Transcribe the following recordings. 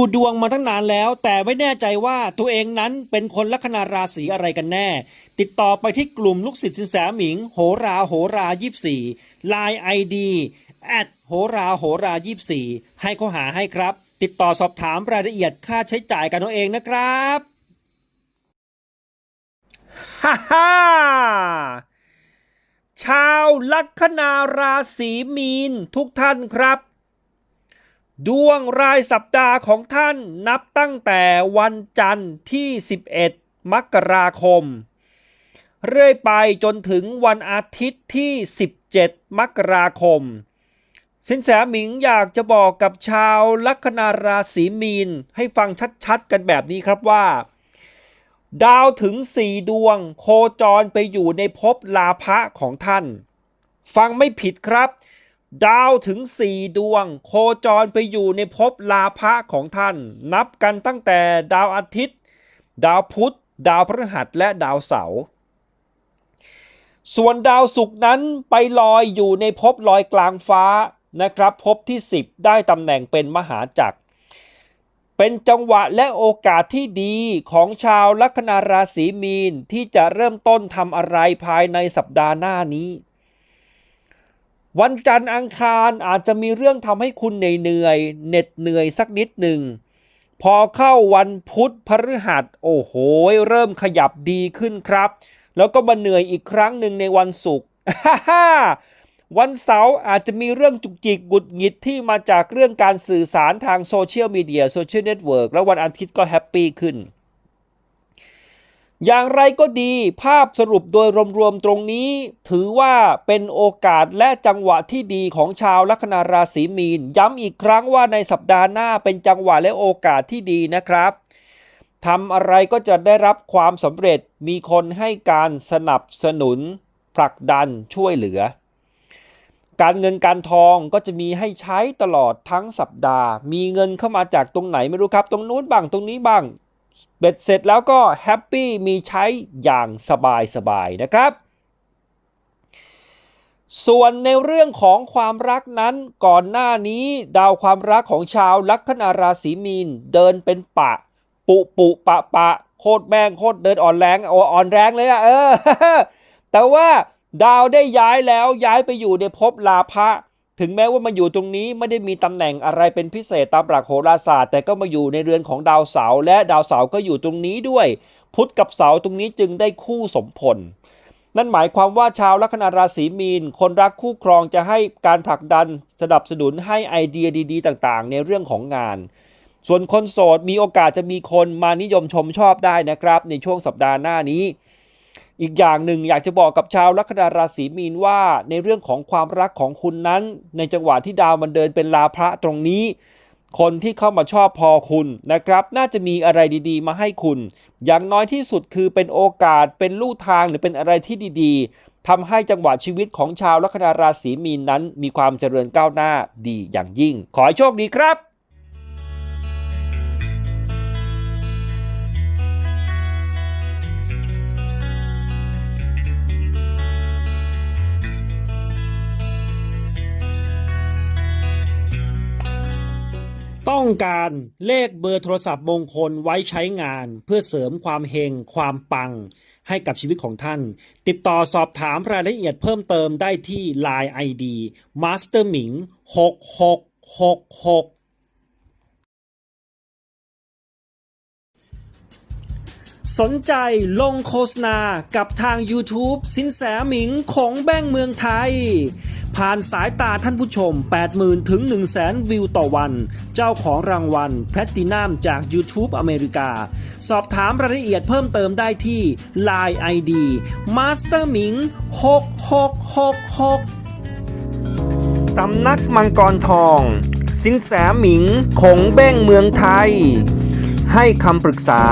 ดูดวงมาตั้งนานแล้ว แต่ไม่แน่ใจว่าตัวเองนั้นเป็นคนลัคนาราศีอะไรกันแน่ ติดต่อไปที่กลุ่มลูกศิษย์สินแสหมิง โหราโหรายี่สี่ไลน์ไอดีแอดโหราโหรายี่สี่ให้เขาหาให้ครับ ติดต่อสอบถามรายละเอียดค่าใช้จ่ายกันเอาเองนะครับฮ่าฮ่าชาวลัคนาราศีมีนทุกท่านครับ ดวงรายสัปดาห์ของท่านนับตั้งแต่วันจันทร์ที่ 11 มกราคม เรื่อยไปจนถึงวันอาทิตย์ที่ 17 มกราคม สินแสหมิงอยากจะบอกกับชาวลัคนาราศีมีน ให้ฟังชัดๆ กันแบบนี้ครับว่า ดาวถึง4ดวง โคจรไปอยู่ในภพลาภะของท่าน ฟังไม่ผิดครับ ดาวถึง 4 ดวง โคจรไปอยู่ในภพลาภะของท่าน นับกันตั้งแต่ดาวอาทิตย์ ดาวพุธ ดาวพฤหัสและดาวเสาร์ส่วนดาวศุกร์นั้นไปลอยอยู่ในภพลอยกลางฟ้านะครับภพที่ 10 ได้ตำแหน่งเป็นมหาจักร เป็นจังหวะและโอกาสที่ดีของชาวลัคนาราศีมีนที่จะเริ่มต้นทำอะไรภายในสัปดาห์หน้านี้ วันจันทร์อังคารอาจจะมีเรื่องทำให้คุณเหนื่อยเหน็ดเหนื่อยสักนิดหนึ่ง พอเข้าวันพุธพฤหัสโอ้โห เริ่มขยับดีขึ้นครับ แล้วก็มาเหนื่อยอีกครั้งหนึ่งในวันศุกร์วันเสาร์อาจจะมีเรื่องจุกจิกบุดหงิดที่มาจากเรื่องการสื่อสารทางโซเชียลมีเดียโซเชียลเน็ตเวิร์กแล้ววันอาทิตย์ก็แฮปปี้ขึ้น อย่างไรก็ดีภาพสรุปโดยรวมๆตรงนี้ ถือว่าเป็นโอกาสและจังหวะที่ดีของชาวลัคนาราศีมีน ย้ำอีกครั้งว่าในสัปดาห์หน้าเป็นจังหวะและโอกาสที่ดีนะครับทำอะไรก็จะได้รับความสำเร็จมีคนให้การสนับสนุน ผลักดันช่วยเหลือ การเงินการทองก็จะมีให้ใช้ตลอดทั้งสัปดาห์ มีเงินเข้ามาจากตรงไหนไม่รู้ครับ ตรงนู้นบ้างตรงนี้บ้าง เบ็ดเสร็จแล้วก็แฮปปี้มีใช้อย่างสบายสบายๆนะครับ ส่วนในเรื่องของความรักนั้นก่อนหน้านี้ดาวความรักของชาวลัคนาราศีมีนเดินเป็นปะ ปุปุปะปะ โคตรแม่งโคตรเดินอ่อนแรงอ่อนแรงเลยอะเออ แต่ว่าดาวได้ย้ายแล้วย้ายไปอยู่ในภพลาภะ ถึงแม้ว่ามาอยู่ตรงนี้ไม่ได้มีตำแหน่งอะไรเป็นพิเศษตามหลักโหราศาสตร์ แต่ก็มาอยู่ในเรือนของดาวเสาร์และดาวเสาร์ก็อยู่ตรงนี้ด้วย พุธกับเสาร์ตรงนี้จึงได้คู่สมพลนั่นหมายความว่าชาวลัคนาราศีมีน คนรักคู่ครองจะให้การผลักดันสนับสนุนให้ไอเดียดี ๆ ต่างๆ ในเรื่องของงาน ส่วนคนโสดมีโอกาสจะมีคนมานิยมชมชอบได้นะครับ ในช่วงสัปดาห์หน้านี้ อีกอย่างหนึ่งอยากจะบอกกับชาวลัคนาราศีมีนว่า ในเรื่องของความรักของคุณนั้น ในจังหวะที่ดาวมันเดินเป็นลาพระตรงนี้ คนที่เข้ามาชอบพอคุณนะครับ น่าจะมีอะไรดีๆ มาให้คุณ อย่างน้อยที่สุดคือเป็นโอกาสเป็นลู่ทางหรือเป็นอะไรที่ดีๆทำให้จังหวะชีวิตของชาวลัคนาราศีมีนนั้น มีความเจริญก้าวหน้าดีอย่างยิ่ง ขอให้โชคดีครับ ต้องการเลขเบอร์โทรศัพท์มงคลไว้ใช้งาน เพื่อเสริมความเฮงความปัง ให้กับชีวิตของท่าน ติดต่อสอบถามรายละเอียดเพิ่มเติมได้ที่ Line ID Master Ming 6666สสนใจลงโฆษณากับทาง YouTube สินแสหมิงของแบ้งเมืองไทย ผ่านสายตาท่านผู้ชม 80,000 ถึง 100,000 วิวต่อวัน เจ้าของรางวัลแพลตตินัมจาก YouTube อเมริกา สอบถามรายละเอียดเพิ่มเติมได้ที่ Line ID Master หมิง6666 สำนักมังกรทอง สินแสหมิงคงเบ้งเมืองไทย ให้คำปรึกษา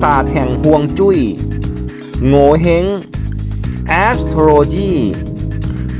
ศาสตร์แห่งห่วงจุย้ย โงเฮง astrology